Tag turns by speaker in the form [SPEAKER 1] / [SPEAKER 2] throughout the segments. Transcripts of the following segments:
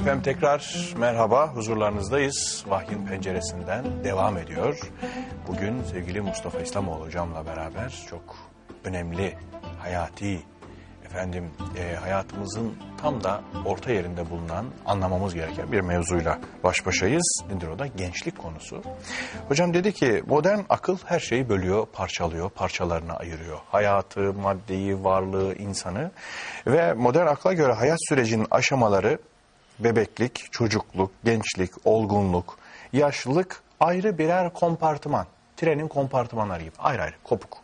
[SPEAKER 1] Efendim tekrar merhaba, huzurlarınızdayız. Vahyin penceresinden devam ediyor. Bugün sevgili Mustafa İslamoğlu hocamla beraber çok önemli, hayati, efendim e, hayatımızın tam da orta yerinde bulunan, anlamamız gereken bir mevzuyla baş başayız. Nedir o da? Gençlik konusu. Hocam dedi ki modern akıl her şeyi bölüyor, parçalıyor, parçalarına ayırıyor. Hayatı, maddeyi, varlığı, insanı ve modern akla göre hayat sürecinin aşamaları bebeklik, çocukluk, gençlik, olgunluk, yaşlılık ayrı birer kompartıman. Trenin kompartımanları gibi ayrı ayrı kopuk.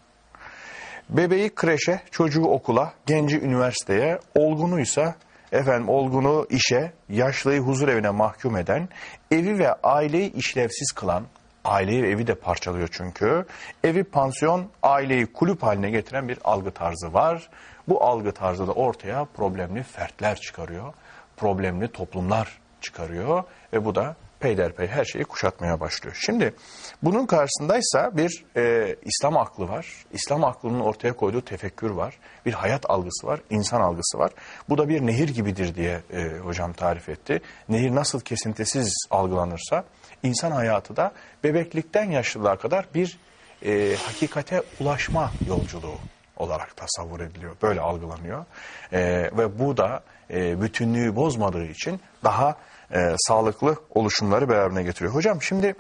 [SPEAKER 1] Bebeği kreşe, çocuğu okula, genci üniversiteye, olgunuysa efendim olgunu işe, yaşlıyı huzur evine mahkum eden, evi ve aileyi işlevsiz kılan, aileyi ve evi de parçalıyor çünkü, evi pansiyon, aileyi kulüp haline getiren bir algı tarzı var. Bu algı tarzı da ortaya problemli fertler çıkarıyor, problemli toplumlar çıkarıyor ve bu da peyderpey her şeyi kuşatmaya başlıyor. Şimdi bunun karşısındaysa bir e, İslam aklı var. İslam aklının ortaya koyduğu tefekkür var. Bir hayat algısı var, insan algısı var. Bu da bir nehir gibidir diye e, hocam tarif etti. Nehir nasıl kesintisiz algılanırsa insan hayatı da bebeklikten yaşlılığa kadar bir e, hakikate ulaşma yolculuğu olarak tasavvur ediliyor. Böyle algılanıyor. E, ve bu da e, bütünlüğü bozmadığı için daha e, sağlıklı oluşumları beraberine getiriyor. Hocam şimdi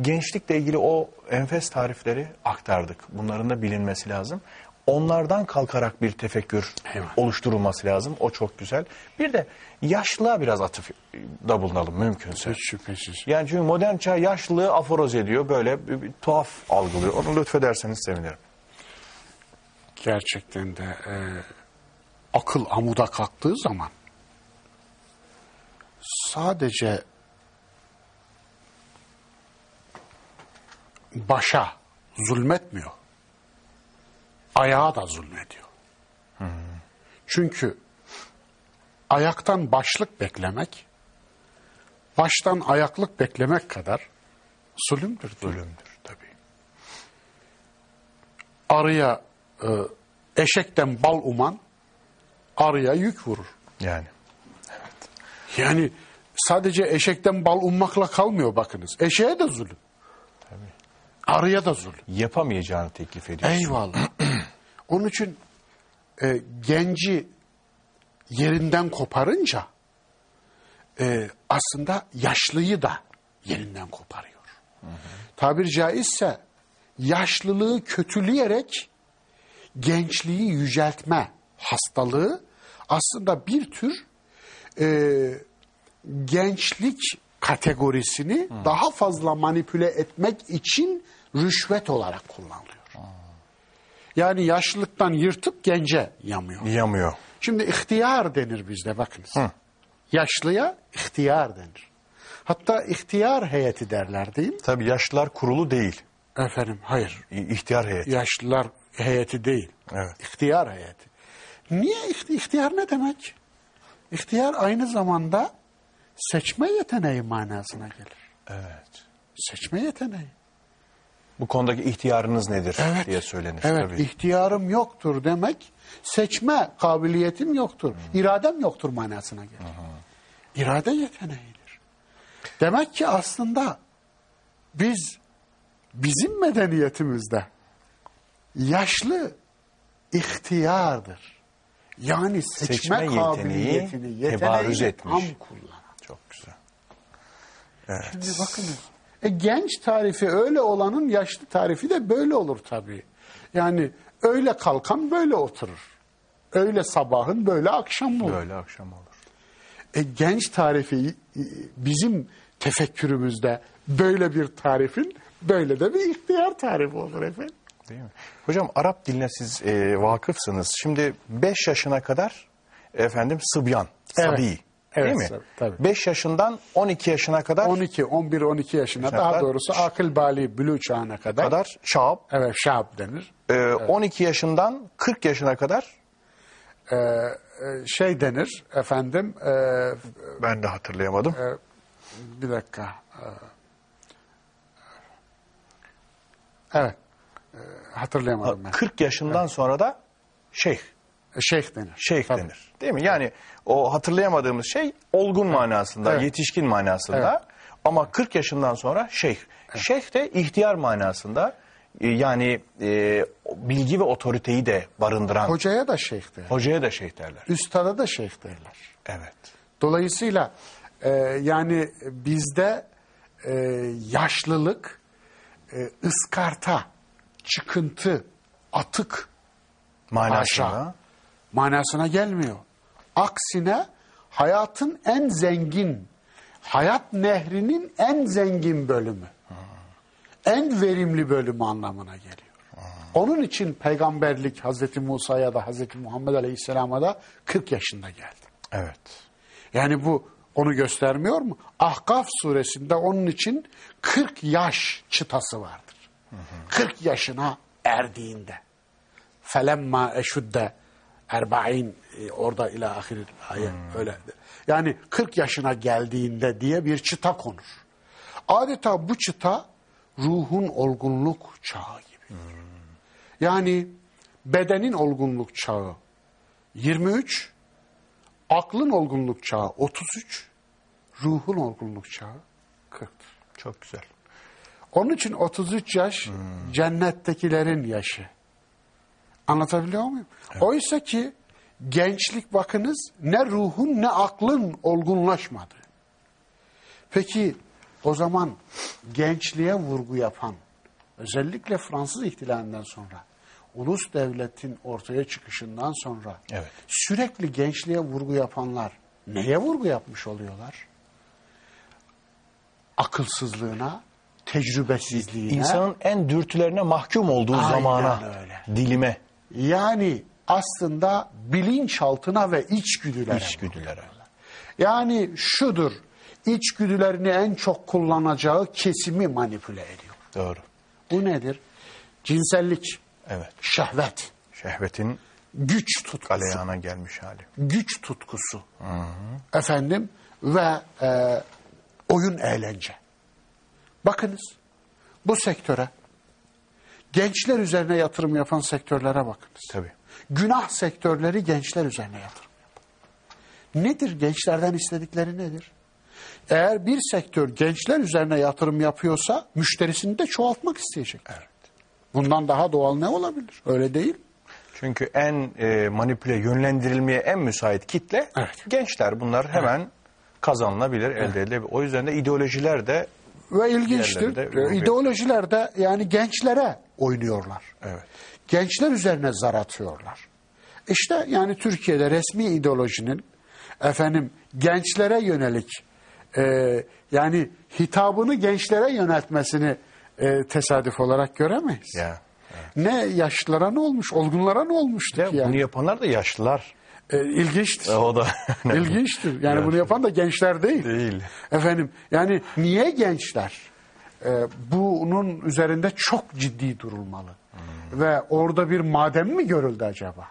[SPEAKER 1] gençlikle ilgili o enfes tarifleri aktardık. Bunların da bilinmesi lazım. Onlardan kalkarak bir tefekkür
[SPEAKER 2] Eyvallah.
[SPEAKER 1] oluşturulması lazım. O çok güzel. Bir de yaşlılığa biraz atıfda bulunalım mümkünse.
[SPEAKER 2] Hiç şüphesiz.
[SPEAKER 1] Yani çünkü modern çağ yaşlılığı aforoz ediyor. Böyle bir, bir tuhaf algılıyor. Onu lütfederseniz sevinirim.
[SPEAKER 2] Gerçekten de e, akıl amuda kalktığı zaman sadece başa zulmetmiyor. Ayağa da zulmediyor. Çünkü ayaktan başlık beklemek, baştan ayaklık beklemek kadar zulümdür.
[SPEAKER 1] Zulümdür tabii.
[SPEAKER 2] arıya e, eşekten bal uman arıya yük vurur.
[SPEAKER 1] Yani.
[SPEAKER 2] Yani sadece eşekten bal ummakla kalmıyor bakınız. Eşeğe de zulüm. Arıya da zulüm.
[SPEAKER 1] Yapamayacağını teklif ediyor.
[SPEAKER 2] Eyvallah. Onun için e, genci yerinden koparınca e, aslında yaşlıyı da yerinden koparıyor. Tabir caizse yaşlılığı kötüleyerek gençliği yüceltme hastalığı aslında bir tür e, gençlik kategorisini daha fazla manipüle etmek için rüşvet olarak kullanılıyor. Yani yaşlılıktan yırtıp gence yamıyor.
[SPEAKER 1] Yamıyor.
[SPEAKER 2] Şimdi ihtiyar denir bizde bakınız. Yaşlıya ihtiyar denir. Hatta ihtiyar heyeti derler değil mi?
[SPEAKER 1] Tabii yaşlılar kurulu değil.
[SPEAKER 2] Efendim hayır.
[SPEAKER 1] İhtiyar heyeti.
[SPEAKER 2] Yaşlılar heyeti değil.
[SPEAKER 1] Evet.
[SPEAKER 2] İhtiyar heyeti. Niye ihti- ihtiyar ne demek? İhtiyar aynı zamanda seçme yeteneği manasına gelir.
[SPEAKER 1] Evet.
[SPEAKER 2] Seçme yeteneği.
[SPEAKER 1] Bu konudaki ihtiyarınız nedir
[SPEAKER 2] Evet.
[SPEAKER 1] diye söylenir
[SPEAKER 2] Evet,
[SPEAKER 1] tabii.
[SPEAKER 2] ihtiyarım yoktur demek seçme kabiliyetim yoktur. iradem yoktur manasına gelir. İrade yeteneğidir. Demek ki aslında biz bizim medeniyetimizde yaşlı ihtiyardır. Yani seçme,
[SPEAKER 1] Seçme yeteneği,
[SPEAKER 2] kabiliyetini,
[SPEAKER 1] tebarüz etmiş.
[SPEAKER 2] tam kullanan.
[SPEAKER 1] Çok güzel. Evet.
[SPEAKER 2] Şimdi bakınız. E, genç tarifi öyle olanın yaşlı tarifi de böyle olur tabii. Yani öyle kalkan böyle oturur. Öyle sabahın böyle akşam olur.
[SPEAKER 1] Böyle akşam olur.
[SPEAKER 2] E, genç tarifi e, bizim tefekkürümüzde böyle bir tarifin böyle de bir ihtiyar tarifi olur efendim.
[SPEAKER 1] Değil mi? Hocam Arap diline siz e, vakıfsınız. Şimdi 5 yaşına kadar efendim sıbyan,
[SPEAKER 2] Evet.
[SPEAKER 1] sabi. Değil
[SPEAKER 2] Evet,
[SPEAKER 1] mi?
[SPEAKER 2] tabii, tabii.
[SPEAKER 1] 5 yaşından 12 yaşına kadar
[SPEAKER 2] 12, 11, 12 yaşına daha
[SPEAKER 1] kadar-
[SPEAKER 2] doğrusu akıl bali bülü çağına kadar.
[SPEAKER 1] kadar şab,
[SPEAKER 2] Evet şab denir.
[SPEAKER 1] e, 12 yaşından 40 yaşına kadar
[SPEAKER 2] E, e, şey denir efendim e,
[SPEAKER 1] ben de hatırlayamadım.
[SPEAKER 2] bir dakika. E, Evet. E, hatırlayamadım ben.
[SPEAKER 1] 40 yaşından sonra da şeyh.
[SPEAKER 2] E, Şeyh denir.
[SPEAKER 1] Şeyh
[SPEAKER 2] Tabii.
[SPEAKER 1] denir. Değil mi? Yani o hatırlayamadığımız şey olgun manasında,
[SPEAKER 2] Evet.
[SPEAKER 1] yetişkin manasında. Ama 40 yaşından sonra şeyh. Şeyh de ihtiyar manasında. e, Yani e, bilgi ve otoriteyi de barındıran.
[SPEAKER 2] Hocaya da şeyh derler.
[SPEAKER 1] Hocaya da şeyh derler.
[SPEAKER 2] Üstada da şeyh derler.
[SPEAKER 1] Evet.
[SPEAKER 2] Dolayısıyla e, yani bizde e, yaşlılık e, ıskarta, çıkıntı, atık
[SPEAKER 1] Manasında.
[SPEAKER 2] Haşa. manasına gelmiyor. Aksine hayatın en zengin, hayat nehrinin en zengin bölümü. En verimli bölümü anlamına geliyor. Onun için peygamberlik Hazreti Musa'ya da Hazreti Muhammed Aleyhisselam'a da 40 yaşında geldi.
[SPEAKER 1] Evet.
[SPEAKER 2] Yani bu onu göstermiyor mu? Ahkaf suresinde onun için 40 yaş çıtası vardır. 40 yaşına erdiğinde. Felemma eşudde erba'in e, orada ila ahir ayet öyle. Yani 40 yaşına geldiğinde diye bir çıta konur. Adeta bu çıta ruhun olgunluk çağı gibi. Yani bedenin olgunluk çağı 23, aklın olgunluk çağı 33, ruhun olgunluk çağı 40'tır.
[SPEAKER 1] Çok güzel.
[SPEAKER 2] Onun için 33 yaş cennettekilerin yaşı. Anlatabiliyor muyum? Oysa ki gençlik bakınız ne ruhun ne aklın olgunlaşmadı. Peki o zaman gençliğe vurgu yapan özellikle Fransız ihtilalinden sonra ulus devletin ortaya çıkışından sonra
[SPEAKER 1] Evet.
[SPEAKER 2] sürekli gençliğe vurgu yapanlar neye vurgu yapmış oluyorlar? Akılsızlığına, tecrübesizliğine.
[SPEAKER 1] İnsanın en dürtülerine mahkum olduğu
[SPEAKER 2] Aynen
[SPEAKER 1] zamana,
[SPEAKER 2] öyle.
[SPEAKER 1] dilime,
[SPEAKER 2] Yani aslında bilinçaltına ve içgüdülere.
[SPEAKER 1] içgüdülere.
[SPEAKER 2] Yani şudur, içgüdülerini en çok kullanacağı kesimi manipüle ediyor.
[SPEAKER 1] Doğru.
[SPEAKER 2] Bu nedir? Cinsellik,
[SPEAKER 1] Evet.
[SPEAKER 2] şehvet,
[SPEAKER 1] Şehvetin
[SPEAKER 2] güç tutkusu.
[SPEAKER 1] galeyana gelmiş hali.
[SPEAKER 2] güç tutkusu. Efendim ve e, oyun eğlence. Bakınız bu sektöre gençler üzerine yatırım yapan sektörlere bakınız.
[SPEAKER 1] Tabii.
[SPEAKER 2] Günah sektörleri gençler üzerine yatırım yapar. Nedir gençlerden istedikleri nedir? Eğer bir sektör gençler üzerine yatırım yapıyorsa müşterisini de çoğaltmak isteyecek.
[SPEAKER 1] Evet.
[SPEAKER 2] Bundan daha doğal ne olabilir? Öyle değil.
[SPEAKER 1] Çünkü en e, manipüle, yönlendirilmeye en müsait kitle
[SPEAKER 2] Evet.
[SPEAKER 1] gençler. Bunlar hemen kazanılabilir, elde edilebilir. O yüzden de ideolojiler de
[SPEAKER 2] Ve ilginçtir.
[SPEAKER 1] Diğerleri de-
[SPEAKER 2] e, ideolojiler de yani gençlere oynuyorlar.
[SPEAKER 1] Evet.
[SPEAKER 2] Gençler üzerine zar atıyorlar. İşte yani Türkiye'de resmi ideolojinin efendim gençlere yönelik e, yani hitabını gençlere yöneltmesini e, tesadüf olarak göremeyiz.
[SPEAKER 1] ya.
[SPEAKER 2] Ne yaşlılara ne olmuş, olgunlara ne olmuştu
[SPEAKER 1] Ya
[SPEAKER 2] ki yani.
[SPEAKER 1] Bunu yapanlar da yaşlılar.
[SPEAKER 2] E, ilginçtir.
[SPEAKER 1] E, O da
[SPEAKER 2] İlginçtir. Yani bunu yapan da gençler değil.
[SPEAKER 1] Değil.
[SPEAKER 2] Efendim yani niye gençler? Ee, bunun üzerinde çok ciddi durulmalı. Ve orada bir maden mi görüldü acaba?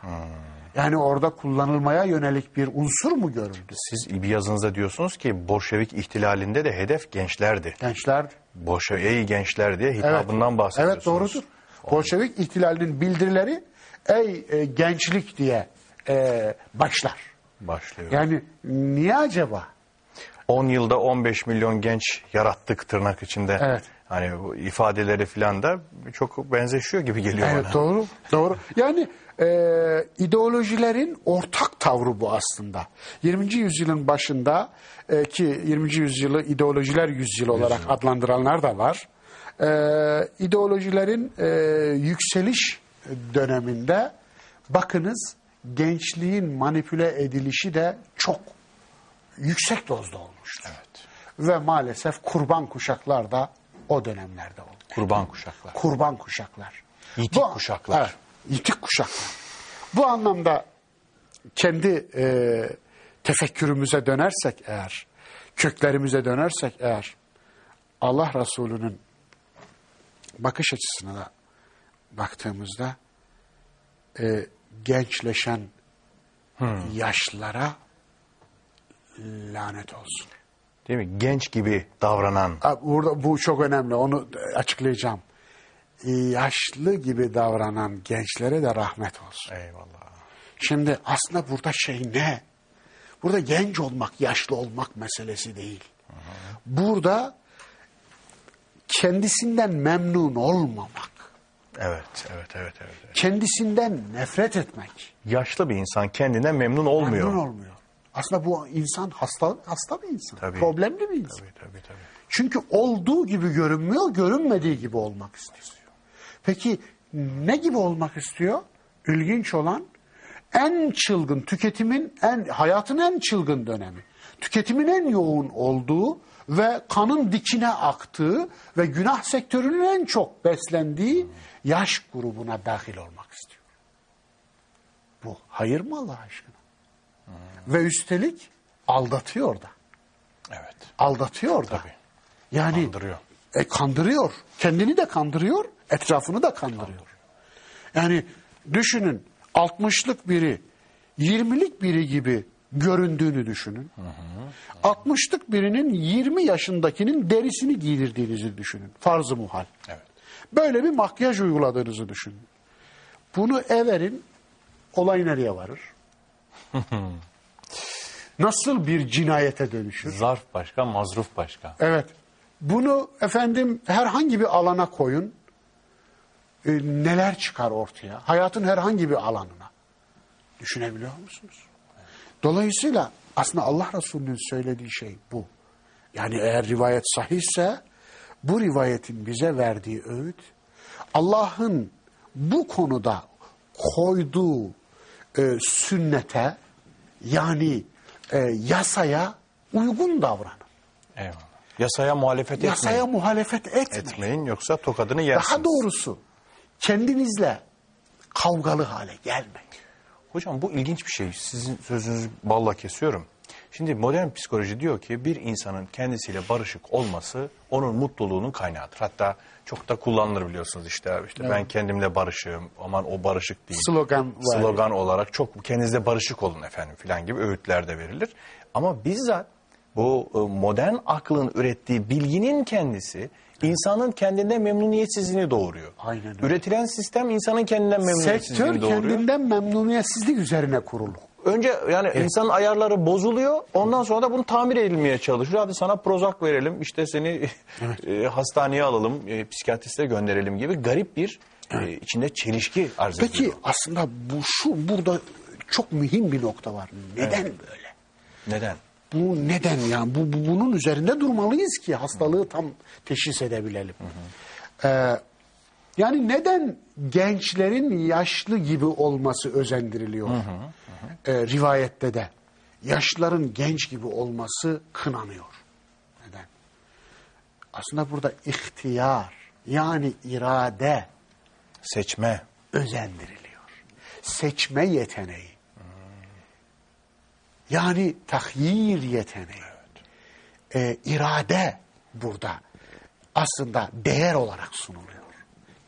[SPEAKER 2] Yani orada kullanılmaya yönelik bir unsur mu görüldü?
[SPEAKER 1] Siz bir yazınızda diyorsunuz ki Bolşevik ihtilalinde de hedef gençlerdi.
[SPEAKER 2] Gençler.
[SPEAKER 1] Bolşevik ey gençler diye
[SPEAKER 2] Evet.
[SPEAKER 1] hitabından bahsediyorsunuz.
[SPEAKER 2] Evet doğrudur. Bolşevik ihtilalinin bildirileri ey e, gençlik diye e, başlar.
[SPEAKER 1] Başlıyor.
[SPEAKER 2] Yani niye acaba?
[SPEAKER 1] 10 yılda 15 milyon genç yarattık tırnak içinde.
[SPEAKER 2] Evet.
[SPEAKER 1] Hani bu ifadeleri falan da çok benzeşiyor gibi geliyor
[SPEAKER 2] Evet
[SPEAKER 1] bana.
[SPEAKER 2] doğru. Doğru. Yani e, ideolojilerin ortak tavrı bu aslında. 20. yüzyılın başında e, ki 20. yüzyılı ideolojiler yüzyılı olarak adlandıranlar da var. E, ideolojilerin e, yükseliş döneminde bakınız gençliğin manipüle edilişi de çok yüksek dozda olmuştur. Ve maalesef kurban kuşaklar da o dönemlerde oldu
[SPEAKER 1] Kurban kuşaklar.
[SPEAKER 2] kurban kuşaklar.
[SPEAKER 1] Yitik kuşaklar.
[SPEAKER 2] Evet, yitik kuşaklar. Bu anlamda kendi e, tefekkürümüze dönersek eğer, köklerimize dönersek eğer, Allah Resulü'nün bakış açısına da baktığımızda e, gençleşen yaşlılara lanet olsun.
[SPEAKER 1] Değil mi? Genç gibi davranan.
[SPEAKER 2] Burada bu çok önemli. Onu açıklayacağım. Yaşlı gibi davranan gençlere de rahmet olsun.
[SPEAKER 1] Eyvallah.
[SPEAKER 2] Şimdi aslında burada şey ne? Burada genç olmak, yaşlı olmak meselesi değil. Burada kendisinden memnun olmamak,
[SPEAKER 1] Evet, evet, evet, evet. evet.
[SPEAKER 2] kendisinden nefret etmek.
[SPEAKER 1] Yaşlı bir insan kendinden memnun olmuyor.
[SPEAKER 2] Memnun olmuyor. Aslında bu insan hasta hasta bir insan.
[SPEAKER 1] Tabii.
[SPEAKER 2] Problemli bir insan.
[SPEAKER 1] Tabii, tabii, tabii.
[SPEAKER 2] Çünkü olduğu gibi görünmüyor, görünmediği gibi olmak istiyor. Peki ne gibi olmak istiyor? İlginç olan en çılgın, tüketimin en, hayatın en çılgın dönemi. Tüketimin en yoğun olduğu ve kanın dikine aktığı ve günah sektörünün en çok beslendiği yaş grubuna dahil olmak istiyor. Bu hayır mı Allah aşkına? Ve üstelik aldatıyor da.
[SPEAKER 1] Evet.
[SPEAKER 2] Aldatıyor da.
[SPEAKER 1] Tabii.
[SPEAKER 2] Yani
[SPEAKER 1] Kandırıyor.
[SPEAKER 2] E, kandırıyor. Kendini de kandırıyor, etrafını da kandırıyor. Yani düşünün 60'lık biri 20'lik biri gibi göründüğünü düşünün. 60'lık birinin 20 yaşındakinin derisini giydirdiğinizi düşünün. Farz-ı muhal.
[SPEAKER 1] Evet.
[SPEAKER 2] Böyle bir makyaj uyguladığınızı düşünün. Bunu everin, olay nereye varır? Nasıl bir cinayete dönüşür?
[SPEAKER 1] Zarf başka, mazruf başka.
[SPEAKER 2] Evet. Bunu efendim herhangi bir alana koyun. E, neler çıkar ortaya? Hayatın herhangi bir alanına. Düşünebiliyor musunuz? Dolayısıyla aslında Allah Resulü'nün söylediği şey bu. Yani eğer rivayet sahihse bu rivayetin bize verdiği öğüt Allah'ın bu konuda koyduğu e, sünnete yani e, yasaya uygun davranın.
[SPEAKER 1] Eyvallah. Yasaya muhalefet
[SPEAKER 2] Yasaya
[SPEAKER 1] etmeyin.
[SPEAKER 2] muhalefet etmeyin.
[SPEAKER 1] Etmeyin yoksa tokadını yersiniz.
[SPEAKER 2] Daha doğrusu kendinizle kavgalı hale gelmeyin.
[SPEAKER 1] Hocam bu ilginç bir şey. Sizin sözünüzü balla kesiyorum. Şimdi modern psikoloji diyor ki bir insanın kendisiyle barışık olması onun mutluluğunun kaynağıdır. Hatta çok da kullanılır biliyorsunuz işte. işte Ben kendimle barışığım, aman o barışık değil.
[SPEAKER 2] Slogan var.
[SPEAKER 1] Slogan olarak çok kendinizle barışık olun efendim filan gibi öğütler de verilir. Ama bizzat bu e, modern aklın ürettiği bilginin kendisi insanın kendinde memnuniyetsizliğini doğuruyor.
[SPEAKER 2] Aynen öyle.
[SPEAKER 1] Üretilen sistem insanın kendinden memnuniyetsizliğini
[SPEAKER 2] Sektör
[SPEAKER 1] doğuruyor.
[SPEAKER 2] kendinden memnuniyetsizlik üzerine kurulu.
[SPEAKER 1] Önce yani insanın ayarları bozuluyor. Ondan sonra da bunu tamir edilmeye çalışıyor. Hadi sana Prozac verelim. işte seni e, hastaneye alalım. E, psikiyatriste gönderelim gibi garip bir e, içinde çelişki arz ediyor.
[SPEAKER 2] Peki aslında bu şu burada çok mühim bir nokta var. Neden böyle?
[SPEAKER 1] Neden?
[SPEAKER 2] Bu neden yani? Bu, bu- bunun üzerinde durmalıyız ki hastalığı tam teşhis edebilelim. Ee, yani neden gençlerin yaşlı gibi olması özendiriliyor? Ee, rivayette de. Yaşlıların genç gibi olması kınanıyor. Neden? Aslında burada ihtiyar yani irade
[SPEAKER 1] Seçme.
[SPEAKER 2] özendiriliyor. Seçme yeteneği. Yani tahyir yeteneği. Ee, irade burada aslında değer olarak sunuluyor.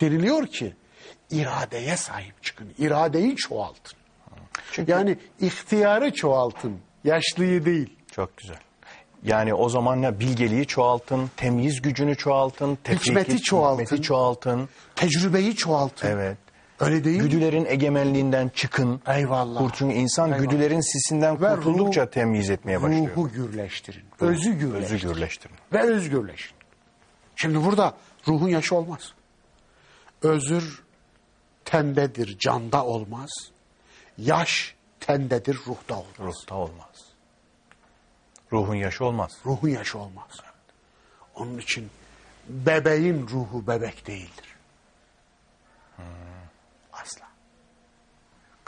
[SPEAKER 2] Deniliyor ki iradeye sahip çıkın. iradeyi çoğaltın.
[SPEAKER 1] Çünkü
[SPEAKER 2] Yani ihtiyarı çoğaltın. Yaşlıyı değil.
[SPEAKER 1] çok güzel. Yani o zaman ne bilgeliği çoğaltın, temyiz gücünü çoğaltın, tefriki,
[SPEAKER 2] Hikmeti çoğaltın.
[SPEAKER 1] hikmeti çoğaltın.
[SPEAKER 2] Tecrübeyi çoğaltın.
[SPEAKER 1] Evet.
[SPEAKER 2] Öyle değil mi?
[SPEAKER 1] Güdülerin egemenliğinden çıkın.
[SPEAKER 2] Eyvallah.
[SPEAKER 1] Kur- Çünkü insan
[SPEAKER 2] Eyvallah.
[SPEAKER 1] güdülerin sisinden
[SPEAKER 2] Ve
[SPEAKER 1] kurtuldukça
[SPEAKER 2] ruh-
[SPEAKER 1] temyiz etmeye başlıyor.
[SPEAKER 2] Ruhu gürleştirin. Özü gürleştirin.
[SPEAKER 1] Özü gürleştirin.
[SPEAKER 2] ve özgürleşin. Şimdi burada ruhun yaşı olmaz. Özür tendedir, canda olmaz. Yaş tendedir, ruhta olmaz.
[SPEAKER 1] Ruhta olmaz. Ruhun yaşı olmaz.
[SPEAKER 2] Ruhun yaşı olmaz. Onun için bebeğin ruhu bebek değildir. Asla.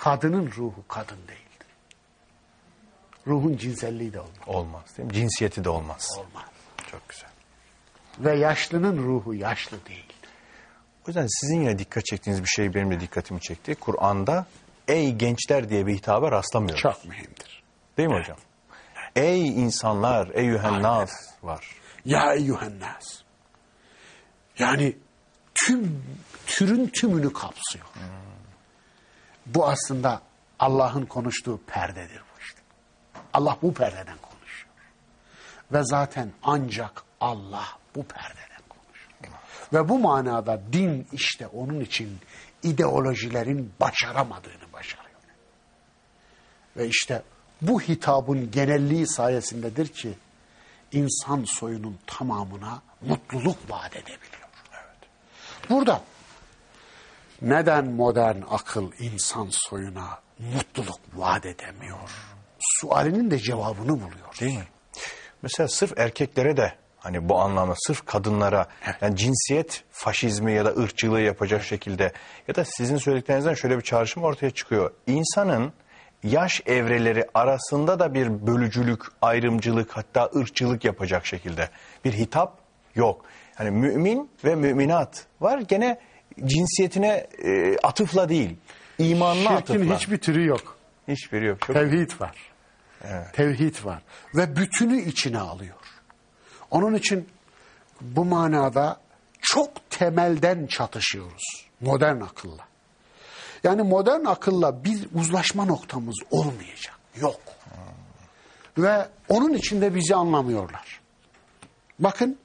[SPEAKER 2] Kadının ruhu kadın değildir. Ruhun cinselliği de olmaz.
[SPEAKER 1] Olmaz değil mi? Cinsiyeti de olmaz.
[SPEAKER 2] Olmaz.
[SPEAKER 1] Çok güzel.
[SPEAKER 2] Ve yaşlının ruhu yaşlı değildir.
[SPEAKER 1] O yüzden sizin yine dikkat çektiğiniz bir şey benim de dikkatimi çekti. Kur'an'da ey gençler diye bir hitaba rastlamıyoruz.
[SPEAKER 2] Çok mühimdir.
[SPEAKER 1] Değil mi hocam? Ey insanlar, ey yuhennas var.
[SPEAKER 2] Ya eyyühennas. Yani tüm türün tümünü kapsıyor. Bu aslında Allah'ın konuştuğu perdedir bu işte. Allah bu perdeden konuşuyor. Ve zaten ancak Allah bu perdeden konuşuyor. Ve bu manada din işte onun için ideolojilerin başaramadığını başarıyor. Ve işte bu hitabın genelliği sayesindedir ki insan soyunun tamamına mutluluk vaat edebiliyor. Burada neden modern akıl insan soyuna mutluluk vaat edemiyor? Sualinin de cevabını buluyor.
[SPEAKER 1] Değil mi? Mesela sırf erkeklere de hani bu anlamda sırf kadınlara yani cinsiyet faşizmi ya da ırkçılığı yapacak şekilde ya da sizin söylediklerinizden şöyle bir çağrışım ortaya çıkıyor. İnsanın yaş evreleri arasında da bir bölücülük, ayrımcılık hatta ırkçılık yapacak şekilde bir hitap yok. Hani mümin ve müminat var gene cinsiyetine e, atıfla değil, imanla
[SPEAKER 2] Şirkin
[SPEAKER 1] atıfla.
[SPEAKER 2] hiçbir türü yok.
[SPEAKER 1] Hiçbiri yok. Çok
[SPEAKER 2] Tevhid var. Tevhid var. Ve bütünü içine alıyor. Onun için bu manada çok temelden çatışıyoruz modern akılla. Yani modern akılla bir uzlaşma noktamız olmayacak. Yok. Ve onun içinde bizi anlamıyorlar. Bakın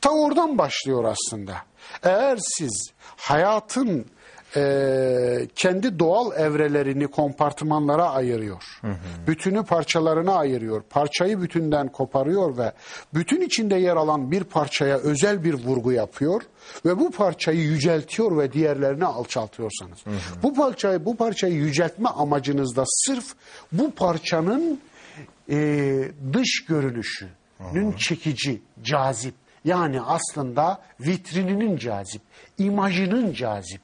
[SPEAKER 2] ta oradan başlıyor aslında. Eğer siz hayatın eee, kendi doğal evrelerini kompartımanlara ayırıyor. Bütünü parçalarına ayırıyor. Parçayı bütünden koparıyor ve bütün içinde yer alan bir parçaya özel bir vurgu yapıyor ve bu parçayı yüceltiyor ve diğerlerini alçaltıyorsanız. Bu parçayı bu parçayı yüceltme amacınızda sırf bu parçanın eee, dış görünüşünün çekici, cazip yani aslında vitrininin cazip, imajının cazip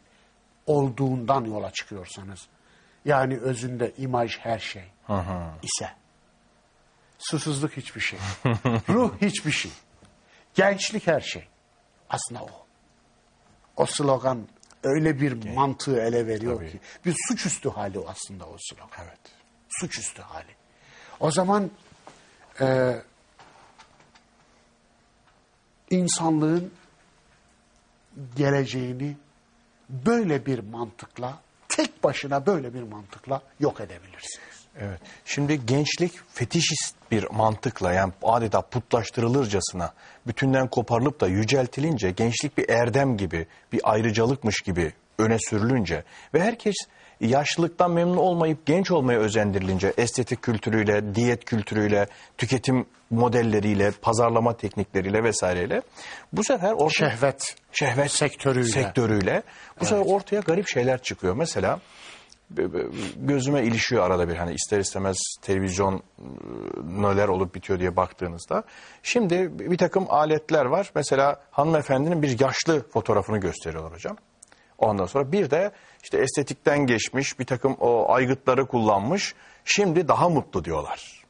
[SPEAKER 2] olduğundan yola çıkıyorsanız yani özünde imaj her şey ise susuzluk hiçbir şey, ruh hiçbir şey, gençlik her şey. Aslında o. O slogan öyle bir mantığı ele veriyor ki bir suçüstü hali aslında o slogan.
[SPEAKER 1] Evet.
[SPEAKER 2] Suçüstü hali. O zaman e, insanlığın geleceğini böyle bir mantıkla, tek başına böyle bir mantıkla yok edebilirsiniz.
[SPEAKER 1] Evet. Şimdi gençlik fetişist bir mantıkla yani adeta putlaştırılırcasına bütünden koparılıp da yüceltilince gençlik bir erdem gibi bir ayrıcalıkmış gibi öne sürülünce ve herkes yaşlılıktan memnun olmayıp genç olmaya özendirilince estetik kültürüyle, diyet kültürüyle, tüketim modelleriyle, pazarlama teknikleriyle vesaireyle bu sefer ortaya
[SPEAKER 2] Şehvet,
[SPEAKER 1] şehvet
[SPEAKER 2] sektörüyle.
[SPEAKER 1] sektörüyle bu sefer ortaya garip şeyler çıkıyor. Mesela gözüme ilişiyor arada bir hani ister istemez televizyon e, neler olup bitiyor diye baktığınızda. Şimdi bir takım aletler var. Mesela hanımefendinin bir yaşlı fotoğrafını gösteriyorlar hocam. Ondan sonra bir de işte estetikten geçmiş bir takım o aygıtları kullanmış. Şimdi daha mutlu diyorlar.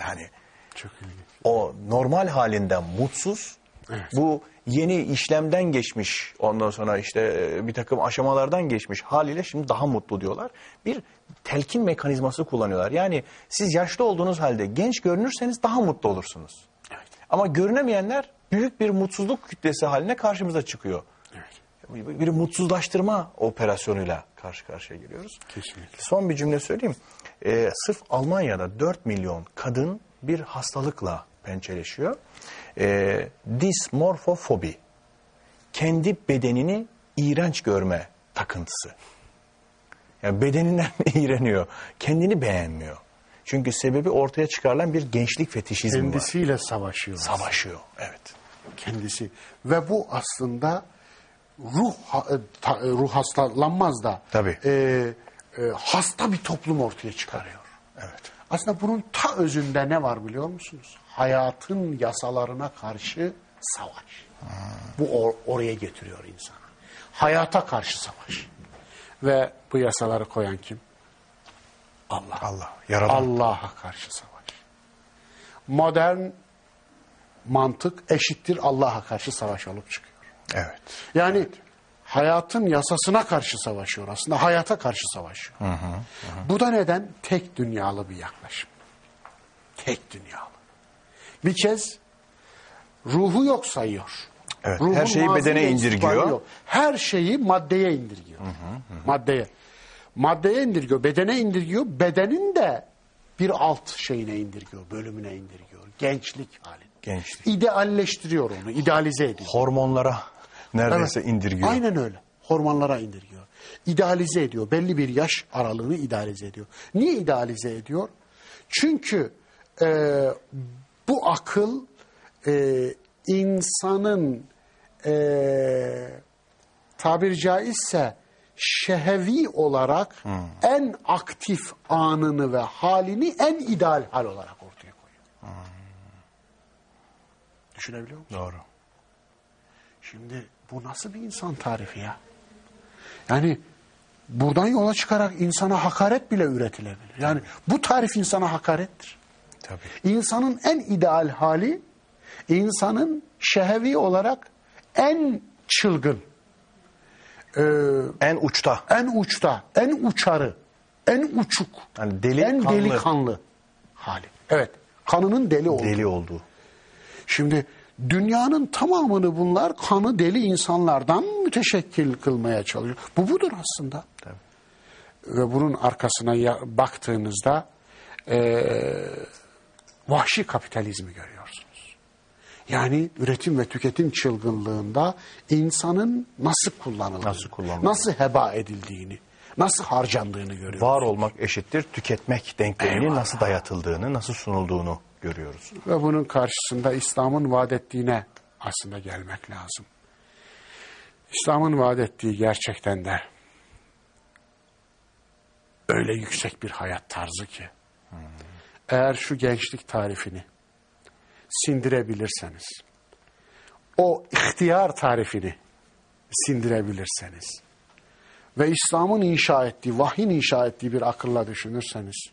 [SPEAKER 1] Yani
[SPEAKER 2] Çok ilginç.
[SPEAKER 1] o normal halinden mutsuz.
[SPEAKER 2] Evet.
[SPEAKER 1] Bu yeni işlemden geçmiş ondan sonra işte e, bir takım aşamalardan geçmiş haliyle şimdi daha mutlu diyorlar. Bir telkin mekanizması kullanıyorlar. Yani siz yaşlı olduğunuz halde genç görünürseniz daha mutlu olursunuz.
[SPEAKER 2] Evet.
[SPEAKER 1] Ama görünemeyenler büyük bir mutsuzluk kütlesi haline karşımıza çıkıyor. Bir mutsuzlaştırma operasyonuyla karşı karşıya geliyoruz.
[SPEAKER 2] Kesinlikle.
[SPEAKER 1] Son bir cümle söyleyeyim. Ee, sırf Almanya'da 4 milyon kadın bir hastalıkla pençeleşiyor. Ee, dismorfofobi. Kendi bedenini iğrenç görme takıntısı. Yani bedeninden iğreniyor. Kendini beğenmiyor. Çünkü sebebi ortaya çıkarılan bir gençlik fetişizmi var.
[SPEAKER 2] Kendisiyle savaşıyor.
[SPEAKER 1] Savaşıyor. Evet.
[SPEAKER 2] kendisi ve bu aslında ruh ha- e, ta- e, ruh hastalanmaz da
[SPEAKER 1] Tabii.
[SPEAKER 2] e, e, hasta bir toplum ortaya çıkarıyor.
[SPEAKER 1] Evet.
[SPEAKER 2] Aslında bunun ta özünde ne var biliyor musunuz? Hayatın yasalarına karşı savaş. Bu or- oraya getiriyor insanı. Hayata karşı savaş. Ve bu yasaları koyan kim? Allah.
[SPEAKER 1] Allah. Yaradan.
[SPEAKER 2] Allah'a karşı savaş. Modern mantık eşittir Allah'a karşı savaş olup çıkıyor.
[SPEAKER 1] Evet.
[SPEAKER 2] Yani hayatın yasasına karşı savaşıyor aslında hayata karşı savaşıyor. Bu da neden? Tek dünyalı bir yaklaşım. Tek dünyalı. Bir kez ruhu yok sayıyor.
[SPEAKER 1] Evet,
[SPEAKER 2] Ruhun
[SPEAKER 1] her şeyi bedene indirgiyor.
[SPEAKER 2] yok. Her şeyi maddeye indirgiyor. Maddeye. Maddeye indirgiyor, bedene indirgiyor. Bedenin de bir alt şeyine indirgiyor, bölümüne indirgiyor. Gençlik halini.
[SPEAKER 1] Gençlik.
[SPEAKER 2] İdealleştiriyor onu, idealize ediyor.
[SPEAKER 1] Hormonlara neredeyse
[SPEAKER 2] Evet.
[SPEAKER 1] indirgiyor.
[SPEAKER 2] Aynen öyle. hormonlara indirgiyor. İdealize ediyor. Belli bir yaş aralığını idealize ediyor. Niye idealize ediyor? Çünkü e, bu akıl e, insanın e, tabiri caizse şehevi olarak en aktif anını ve halini en ideal hal olarak ortaya koyuyor. Düşünebiliyor musun?
[SPEAKER 1] Doğru.
[SPEAKER 2] Şimdi bu nasıl bir insan tarifi ya? Yani buradan yola çıkarak insana hakaret bile üretilebilir. Yani bu tarif insana hakarettir.
[SPEAKER 1] Tabii.
[SPEAKER 2] İnsanın en ideal hali, insanın şehevi olarak en çılgın, e,
[SPEAKER 1] En uçta.
[SPEAKER 2] en uçta, en uçarı, en uçuk,
[SPEAKER 1] Yani deli
[SPEAKER 2] en
[SPEAKER 1] kanlı.
[SPEAKER 2] delikanlı hali. Evet, kanının deli olduğu.
[SPEAKER 1] Deli olduğu.
[SPEAKER 2] Şimdi dünyanın tamamını bunlar kanı deli insanlardan müteşekkil kılmaya çalışıyor. Bu budur aslında.
[SPEAKER 1] Tabii.
[SPEAKER 2] Ve bunun arkasına ya- baktığınızda eee, vahşi kapitalizmi görüyorsunuz. Yani üretim ve tüketim çılgınlığında insanın nasıl kullanıldığını,
[SPEAKER 1] Nasıl kullanıldığını.
[SPEAKER 2] nasıl heba edildiğini, nasıl harcandığını görüyoruz.
[SPEAKER 1] Var olmak eşittir tüketmek denklemini
[SPEAKER 2] Eyvallah.
[SPEAKER 1] nasıl dayatıldığını, nasıl sunulduğunu görüyoruz.
[SPEAKER 2] Ve bunun karşısında İslam'ın vaat ettiğine aslında gelmek lazım. İslam'ın vaat ettiği gerçekten de öyle yüksek bir hayat tarzı ki eğer şu gençlik tarifini sindirebilirseniz o ihtiyar tarifini sindirebilirseniz ve İslam'ın inşa ettiği, vahyin inşa ettiği bir akılla düşünürseniz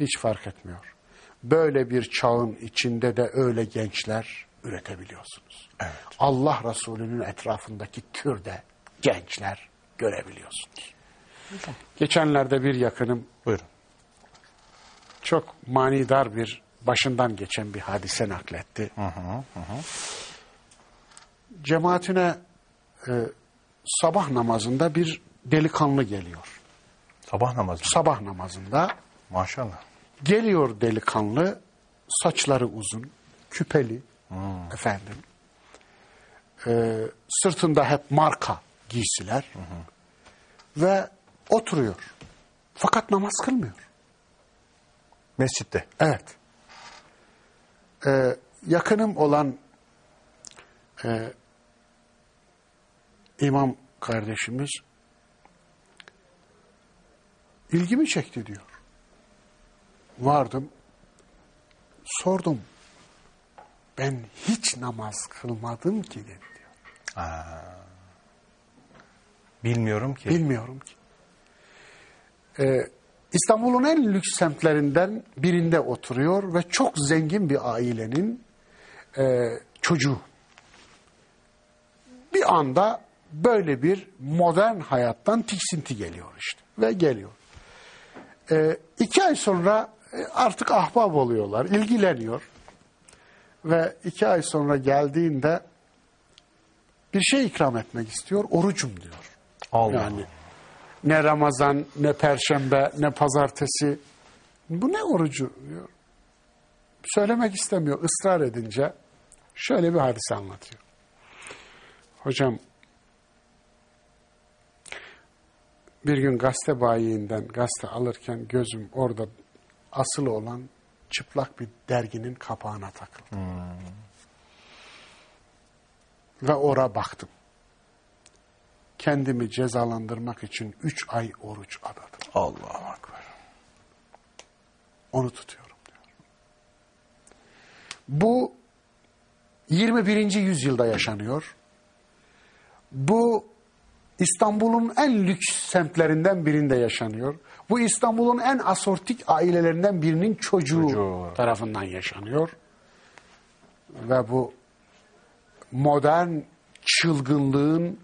[SPEAKER 2] hiç fark etmiyor. Böyle bir çağın içinde de öyle gençler üretebiliyorsunuz.
[SPEAKER 1] Evet.
[SPEAKER 2] Allah Resulü'nün etrafındaki türde gençler görebiliyorsunuz. Geçenlerde bir yakınım
[SPEAKER 1] Buyurun.
[SPEAKER 2] çok manidar bir başından geçen bir hadise nakletti. Cemaatine e, sabah namazında bir delikanlı geliyor.
[SPEAKER 1] Sabah namazı.
[SPEAKER 2] Sabah namazında
[SPEAKER 1] Maşallah.
[SPEAKER 2] Geliyor delikanlı, saçları uzun, küpeli efendim. Ee, sırtında hep marka giysiler ve oturuyor. Fakat namaz kılmıyor.
[SPEAKER 1] Mescitte.
[SPEAKER 2] Evet. Ee, yakınım olan e, imam kardeşimiz ilgimi çekti diyor. Vardım, sordum. Ben hiç namaz kılmadım ki dedi diyor.
[SPEAKER 1] Bilmiyorum ki.
[SPEAKER 2] Bilmiyorum ki. Ee, İstanbul'un en lüks semtlerinden birinde oturuyor ve çok zengin bir ailenin e, çocuğu. Bir anda böyle bir modern hayattan tiksinti geliyor işte ve geliyor. Ee, iki ay sonra e, artık ahbap oluyorlar, ilgileniyor. Ve iki ay sonra geldiğinde bir şey ikram etmek istiyor, orucum diyor.
[SPEAKER 1] Allah.
[SPEAKER 2] Yani ne Ramazan, ne Perşembe, ne Pazartesi. Bu ne orucu diyor. Söylemek istemiyor. ısrar edince şöyle bir hadise anlatıyor. Hocam bir gün gazete bayiinden gazete alırken gözüm orada asılı olan çıplak bir derginin kapağına takıldı. Ve ora baktım kendimi cezalandırmak için üç ay oruç adadım.
[SPEAKER 1] Allahu Ekber.
[SPEAKER 2] Onu tutuyorum diyor. Bu 21. yüzyılda yaşanıyor. Bu İstanbul'un en lüks semtlerinden birinde yaşanıyor. Bu İstanbul'un en asortik ailelerinden birinin çocuğu,
[SPEAKER 1] Çocuğu.
[SPEAKER 2] tarafından yaşanıyor. Ve bu modern çılgınlığın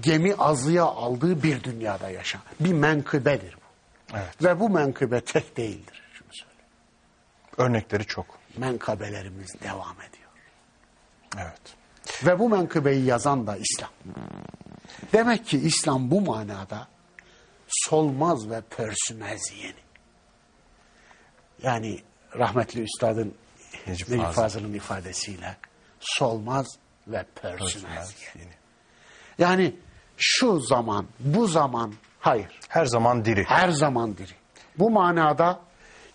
[SPEAKER 2] gemi azıya aldığı bir dünyada yaşa. Bir menkıbedir bu.
[SPEAKER 1] Evet.
[SPEAKER 2] Ve bu menkıbe tek değildir. Şunu.
[SPEAKER 1] Örnekleri çok.
[SPEAKER 2] Menkıbelerimiz devam ediyor.
[SPEAKER 1] Evet.
[SPEAKER 2] Ve bu menkıbeyi yazan da İslam. Demek ki İslam bu manada solmaz ve pörsümez yeni. Yani rahmetli üstadın
[SPEAKER 1] Necip
[SPEAKER 2] Necip
[SPEAKER 1] Fazıl.
[SPEAKER 2] Fazıl'ın ifadesiyle solmaz ve pörsümez
[SPEAKER 1] Pörsümez
[SPEAKER 2] yeni.
[SPEAKER 1] yeni.
[SPEAKER 2] Yani şu zaman, bu zaman hayır.
[SPEAKER 1] Her zaman diri.
[SPEAKER 2] Her zaman diri. Bu manada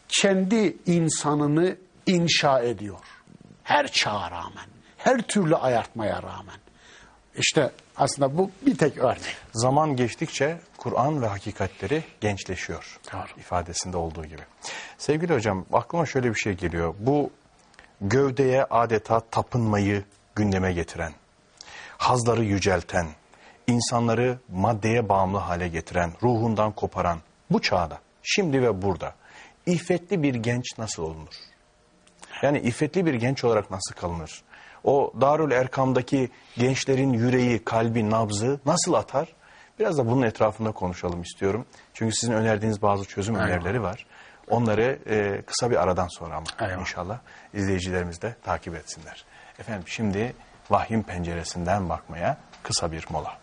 [SPEAKER 2] kendi insanını inşa ediyor. Her çağa rağmen, her türlü ayartmaya rağmen. İşte aslında bu bir tek örnek.
[SPEAKER 1] Zaman geçtikçe Kur'an ve hakikatleri gençleşiyor.
[SPEAKER 2] Doğru.
[SPEAKER 1] ifadesinde olduğu gibi. Sevgili hocam aklıma şöyle bir şey geliyor. Bu gövdeye adeta tapınmayı gündeme getiren, hazları yücelten, insanları maddeye bağımlı hale getiren, ruhundan koparan bu çağda, şimdi ve burada iffetli bir genç nasıl olunur? Yani iffetli bir genç olarak nasıl kalınır? O Darül Erkam'daki gençlerin yüreği, kalbi, nabzı nasıl atar? Biraz da bunun etrafında konuşalım istiyorum. Çünkü sizin önerdiğiniz bazı çözüm önerileri var. Onları e, kısa bir aradan sonra ama
[SPEAKER 2] Eyvallah.
[SPEAKER 1] inşallah izleyicilerimiz de takip etsinler. Efendim şimdi vahyin penceresinden bakmaya kısa bir mola.